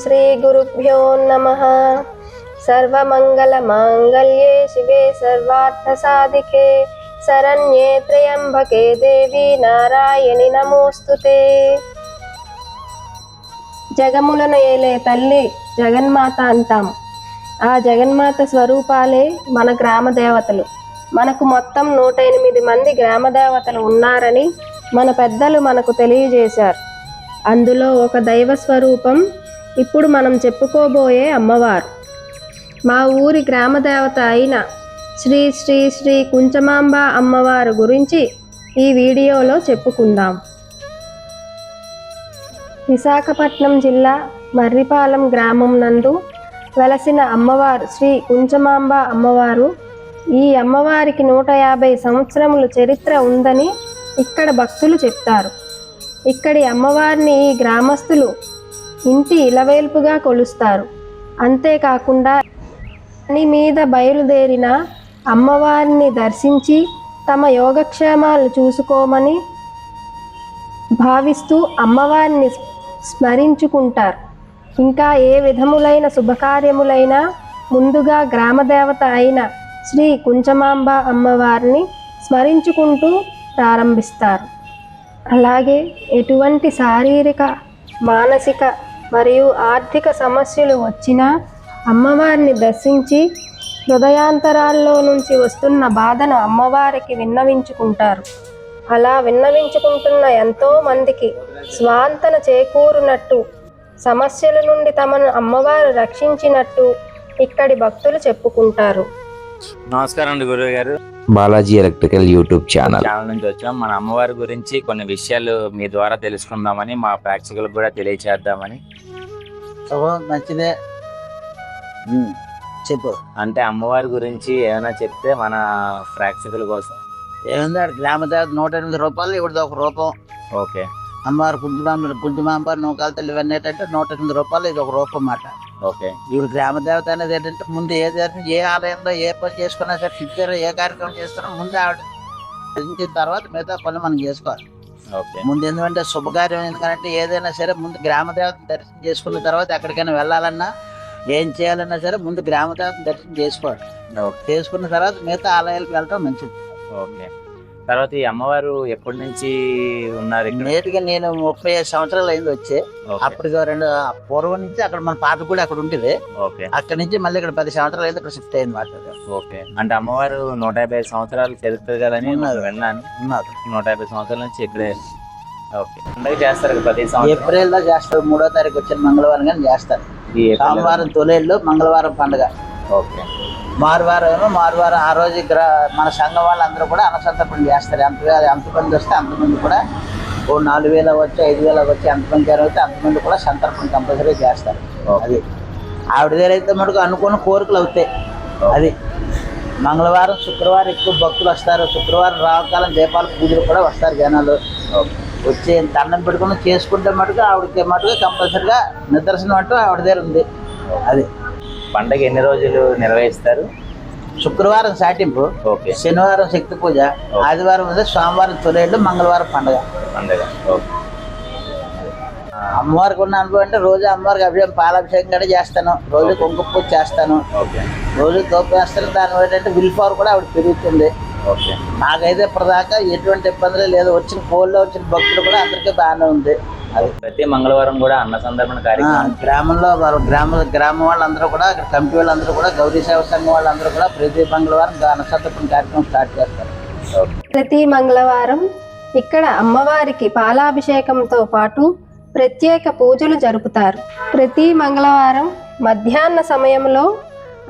श्रीगुरुभ्यो नमः सर्वमङ्गलमाङ्गल्ये शिवे सर्वार्थसाधिके शरण्ये त्र्यम्बके देवी నారాయణి నమోస్తుతే జగములను ఏలే తల్లి జగన్మాత అంటాం ఆ జగన్మాత స్వరూపాలే మన గ్రామ దేవతలు మనకు మొత్తం నూట ఎనిమిది మంది గ్రామ దేవతలు ఉన్నారని మన పెద్దలు మనకు తెలియజేశారు అందులో ఒక దైవ స్వరూపం ఇప్పుడు మనం చెప్పుకోబోయే అమ్మవారు. మా ఊరి గ్రామ దేవత అయిన శ్రీ శ్రీ శ్రీ కుంచమాంబ అమ్మవారు గురించి ఈ వీడియోలో చెప్పుకుందాం. విశాఖపట్నం జిల్లా మర్రిపాలెం గ్రామం నందు వెలసిన అమ్మవారు శ్రీ కుంచమాంబ అమ్మవారు ఈ అమ్మవారికి నూట యాభై సంవత్సరముల చరిత్ర ఉందని ఇక్కడ భక్తులు చెప్తారు. ఇక్కడి అమ్మవారిని ఈ గ్రామస్తులు ఇంటి ఇలవేల్పుగా కొలుస్తారు. అంతేకాకుండా పని మీద బయలుదేరిన అమ్మవారిని దర్శించి తమ యోగక్షేమాలు చూసుకోమని భావిస్తూ అమ్మవారిని స్మరించుకుంటారు. ఇంకా ఏ విధములైన శుభకార్యములైనా ముందుగా గ్రామదేవత అయిన శ్రీ కుంచమాంబ అమ్మవారిని స్మరించుకుంటూ ప్రారంభిస్తారు. అలాగే ఎటువంటి శారీరక మానసిక మరియు ఆర్థిక సమస్యలు వచ్చినా అమ్మవారిని దర్శించి హృదయాంతరాల్లో నుంచి వస్తున్న బాధను అమ్మవారికి విన్నవించుకుంటారు. అలా విన్నవించుకుంటున్న ఎంతో మందికి స్వాంతన చేకూరునట్టు సమస్యల నుండి తమను అమ్మవారు రక్షించినట్టు ఇక్కడి భక్తులు చెప్పుకుంటారు. నమస్కారం అండి గురువు గారు. Balaji electrical YouTube channel. Channel నుంచి వచ్చాం. మన అమ్మవారి గురించి కొన్ని విషయాలు మీ ద్వారా తెలుసుకుందామని మా ప్రేక్షకులకు కూడా తెలియచేద్దామని. ఓహో మంచిదే. ఉమ్, చెప్పు. అంటే అమ్మవారి గురించి ఏమైనా చెప్తే మన ప్రేక్షకుల కోసం. ఏముంది ఆడ గ్రామ దేవత నూట ఎనిమిది రూపాయలు ఇవిడది ఒక రూపం. ఓకే. అమ్మవారు కుంజుమాంబ కుంజుమాంబ నూకాల తల్లి ఇవన్నీ ఏంటంటే నూట ఎనిమిది రూపాయలు ఇది ఒక రూపం మాట ఓకే. ఇప్పుడు గ్రామ దేవత అనేది ఏంటంటే ముందు ఏ దేవత ఏ ఆలయంలో ఏ పని చేసుకున్నా సరే ఇచ్చారో ఏ కార్యక్రమం చేస్తారో ముందు ఆవిడ. పూజించిన తర్వాత మిగతా పనులు మనం చేసుకోవాలి. ముందు ఎందుకంటే శుభకార్యం ఎందుకంటే ఏదైనా సరే ముందు గ్రామ దేవతను దర్శనం చేసుకున్న తర్వాత ఎక్కడికైనా వెళ్ళాలన్నా ఏం చేయాలన్నా సరే ముందు గ్రామ దేవతను దర్శనం చేసుకోవాలి. ఓకే. చేసుకున్న తర్వాత మిగతా ఆలయాలకు వెళ్ళటం మంచిది. ఓకే. తర్వాత ఈ అమ్మవారు ఎప్పటి నుంచి ఉన్నారు నేటిగా నేను ముప్పై ఐదు సంవత్సరాలు అయింది వచ్చే. అప్పటికి రెండు పూర్వం నుంచి అక్కడ మన పాత కూడా అక్కడ ఉంటుంది ఓకే. అక్కడ నుంచి మళ్ళీ ఇక్కడ పది సంవత్సరాలు అయింది ఇక్కడ షిఫ్ట్ అయింది మాట ఓకే. అంటే అమ్మవారు నూట యాభై సంవత్సరాలు చదువుతుంది కదని. విన్నాను. ఉన్నారు. నూట యాభై సంవత్సరాల నుంచి ఇక్కడే. ఓకే. పండుగ చేస్తారు ప్రతి సంవత్సరం ఏప్రిల్లో చేస్తారు. మూడో తారీఖు వచ్చిన మంగళవారం కానీ చేస్తారు. సోమవారం తొలేళ్ళు మంగళవారం పండుగ. ఓకే. మారువారం మారువారం ఆ రోజు ఇక్కడ మన సంఘం వాళ్ళందరూ కూడా అన్నసంతర్పణ చేస్తారు. ఎంత ఎంతమంది వస్తే అంతమంది కూడా ఓ నాలుగు వేలు అవ్వచ్చు ఐదు వేలు అవ్వచ్చు ఎంతమంది జరిగితే అంతమంది కూడా సంతర్పణ కంపల్సరీ చేస్తారు. అది. ఆవిడ దగ్గర అయితే మటుకు అనుకున్న కోరికలు అవుతాయి. అది. మంగళవారం శుక్రవారం ఎక్కువ భక్తులు వస్తారు. శుక్రవారం రావకాలం దీపాల పూజలు కూడా వస్తారు జనాలు. వచ్చి దండం పెట్టుకుని చేసుకుంటే మటుకు ఆవిడకి మటుకు కంపల్సరిగా నిదర్శనం అంటూ ఆవిడ దగ్గర ఉంది. అది. పండగ ఎన్ని రోజులు నిర్వహిస్తారు? శుక్రవారం సాటింపు ఓకే. శనివారం శక్తి పూజ ఆదివారం ఉంది సోమవారం తొలేళ్ళు మంగళవారం పండుగ. పండగ. ఓకే. అమ్మవారికి ఉన్న అనుభవం అంటే రోజు అమ్మవారికి అభిషేకం పాలాభిషేకం కూడా చేస్తాను. రోజు కుంకుమ పూజ చేస్తాను. ఓకే. రోజు తోపు వేస్తాను దాని ఏంటంటే విల్ పవర్ కూడా ఆవిడ పెరుగుతుంది. ఓకే. నాకైతే ఇప్పటిదాకా ఎటువంటి ఇబ్బందులు లేదు. వచ్చిన కోళ్ళు వచ్చిన భక్తులు కూడా అందరికీ బాగానే ఉంది. అది ప్రతి మంగళవారం కూడా అన్న సందర్భన కార్యక్రమం. గ్రామంలో వారు గ్రామ గ్రామం వాళ్ళందరూ కూడా అక్కడ కమిటీ వాళ్ళందరూ కూడా గౌరీ సేవ సంఘం వాళ్ళందరూ కూడా ప్రతి మంగళవారం అన్నసత్వం కార్యక్రమం స్టార్ట్ చేస్తారు. ప్రతి మంగళవారం ఇక్కడ అమ్మవారికి పాలాభిషేకంతో పాటు ప్రత్యేక పూజలు జరుపుతారు. ప్రతి మంగళవారం మధ్యాహ్న సమయంలో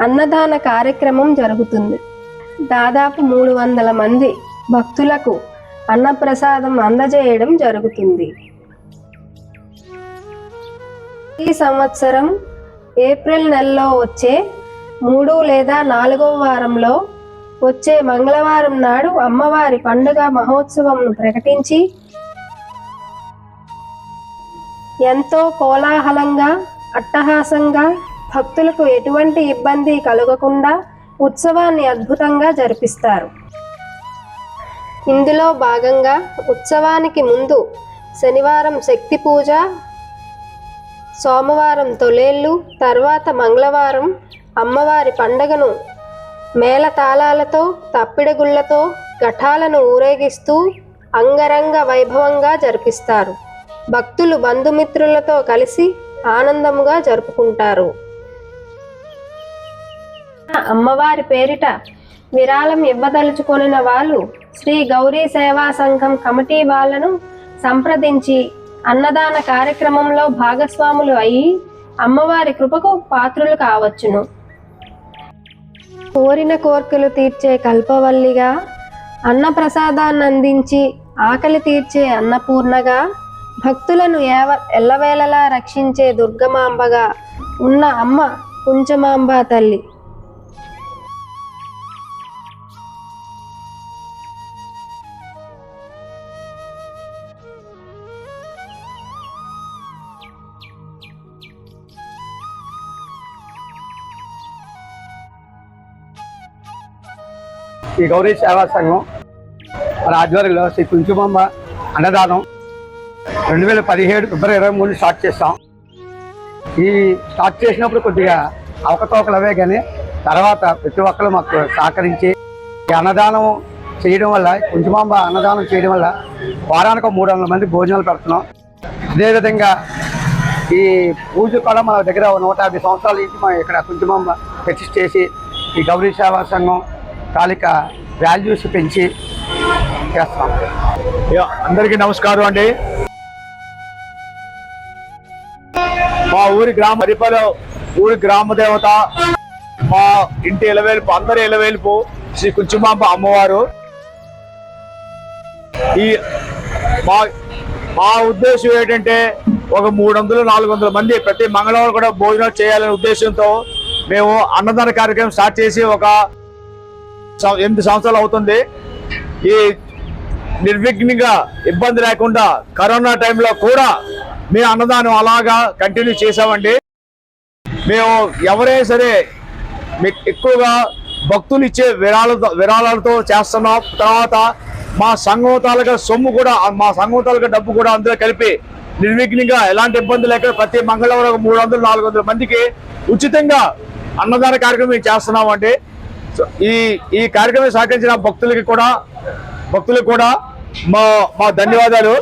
అన్నదాన కార్యక్రమం జరుగుతుంది. దాదాపు మూడు వందల మంది భక్తులకు అన్నప్రసాదం అందజేయడం జరుగుతుంది. ప్రతి సంవత్సరం ఏప్రిల్ నెలలో వచ్చే మూడు లేదా నాలుగవ వారంలో వచ్చే మంగళవారం నాడు అమ్మవారి పండుగ మహోత్సవంను ప్రకటించి ఎంతో కోలాహలంగా అట్టహాసంగా భక్తులకు ఎటువంటి ఇబ్బంది కలగకుండా ఉత్సవాన్ని అద్భుతంగా జరిపిస్తారు. ఇందులో భాగంగా ఉత్సవానికి ముందు శనివారం శక్తి పూజ సోమవారం తొలేళ్ళు తర్వాత మంగళవారం అమ్మవారి పండగను మేళతాళాలతో తప్పిడగుళ్ళతో ఘటాలను ఊరేగిస్తూ అంగరంగ వైభవంగా జరిపిస్తారు. భక్తులు బంధుమిత్రులతో కలిసి ఆనందముగా జరుపుకుంటారు. అమ్మవారి పేరిట విరాళం ఇవ్వదలుచుకొనిన వాళ్ళు శ్రీ గౌరీ సేవా సంఘం కమిటీ వాళ్ళను సంప్రదించి అన్నదాన కార్యక్రమంలో భాగస్వాములు అయి అమ్మవారి కృపకు పాత్రులు కావచ్చును. కోరిన కోర్కెలు తీర్చే కల్పవల్లిగా అన్నప్రసాదాన్ని అందించి ఆకలి తీర్చే అన్నపూర్ణగా భక్తులను ఏవ ఎల్లవేళలా రక్షించే దుర్గమాంబగా ఉన్న అమ్మ కుంచమాంబ తల్లి. ఈ గౌరీ సేవా సంఘం మన ఆధ్వర్యంలో శ్రీ కుంచుమమ్మ అన్నదానం రెండు వేల పదిహేడు ఫిబ్రవరి ఇరవై మూడు స్టార్ట్ చేస్తాం ఈ స్టార్ట్ చేసినప్పుడు కొద్దిగా అవకతవకలవే కానీ తర్వాత ప్రతి ఒక్కరు మాకు సహకరించి ఈ అన్నదానం చేయడం వల్ల కుంచుమాంబ అన్నదానం చేయడం వల్ల వారానికి మూడు వందల మంది భోజనాలు పెడుతున్నాం. అదేవిధంగా ఈ పూజ కూడా మన దగ్గర నూట యాభై సంవత్సరాల నుంచి మనం ఇక్కడ కుంచుమాంబ ప్రతిష్ఠ చేసి ఈ గౌరీ సేవా సంఘం తాలూకా వాల్యూస్ పెంచి చేస్తాం. అందరికీ నమస్కారం అండి. మా ఊరి గ్రామ హరిపలో ఊరి గ్రామ దేవత మా ఇంటి ఎలవేలుపు అందరి ఎలవేలుపు శ్రీ కుంచుమాంబ అమ్మవారు. ఈ మా మా ఉద్దేశం ఏంటంటే ఒక మూడు వందలు నాలుగు వందల మంది ప్రతి మంగళవారం కూడా భోజనం చేయాలనే ఉద్దేశంతో మేము అన్నదాన కార్యక్రమం స్టార్ట్ చేసి ఒక ఎనిమిది సంవత్సరాలు అవుతుంది. ఈ నిర్విఘ్నంగా ఇబ్బంది లేకుండా కరోనా టైంలో కూడా మేము అన్నదానం అలాగా కంటిన్యూ చేసామండి మేము ఎవరైనా సరే ఎక్కువగా భక్తులు ఇచ్చే విరాళ విరాళాలతో చేస్తున్నాం. తర్వాత మా సంఘం తాలూకా సొమ్ము కూడా మా సంఘం తాలూకా డబ్బు కూడా అందులో కలిపి నిర్విఘ్నంగా ఎలాంటి ఇబ్బంది లేకుండా ప్రతి మంగళవారం మూడు వందలు నాలుగు వందల మందికి ఉచితంగా అన్నదాన కార్యక్రమం చేస్తున్నామండి. ఈ ఈ కార్యక్రమం సహకరించిన భక్తులకి కూడా భక్తులకు కూడా మా మా ధన్యవాదాలు.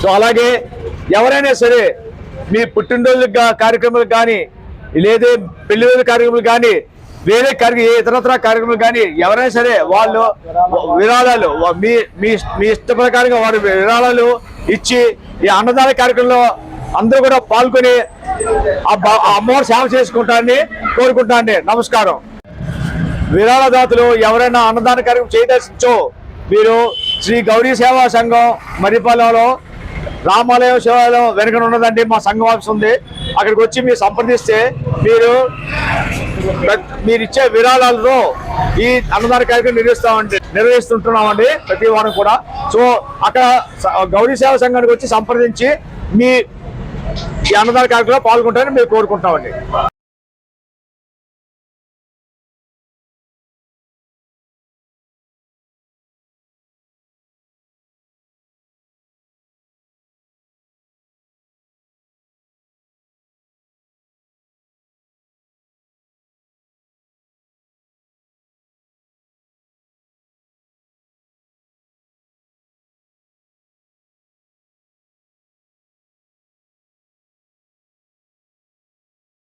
సో అలాగే ఎవరైనా సరే మీ పుట్టినరోజు కార్యక్రమాలకు కానీ లేదా పెళ్ళి రోజు కార్యక్రమాలు కానీ వేరే కార్య ఏ ఇతరత్ర కార్యక్రమాలు కానీ ఎవరైనా సరే వాళ్ళు విరాళాలు మీ మీ మీ ఇష్ట ప్రకారంగా వారు విరాళాలు ఇచ్చి ఈ అన్నదాన కార్యక్రమంలో అందరూ కూడా పాల్గొని ఆ ఆ అమ్మవారు సేవ చేసుకుంటారని కోరుకుంటానండి నమస్కారం. విరాళదాతలు ఎవరైనా అన్నదాన కార్యక్రమం చేయదర్శించో మీరు శ్రీ గౌరీ సేవా సంఘం మరిపాలెంలో రామాలయం శివాలయం వెనుక ఉన్నదండి మా సంఘం ఆఫీస్ ఉంది. అక్కడికి వచ్చి మీరు సంప్రదిస్తే మీరు మీరు ఇచ్చే విరాళాలతో ఈ అన్నదాన కార్యక్రమం నిర్వహిస్తామండి నిర్వహిస్తుంటున్నామండి ప్రతి వారం కూడా. సో అక్కడ గౌరీ సేవా సంఘానికి వచ్చి సంప్రదించి మీ ఈ అన్నదాన కార్యక్రమంలో పాల్గొంటారని మేము కోరుకుంటామండి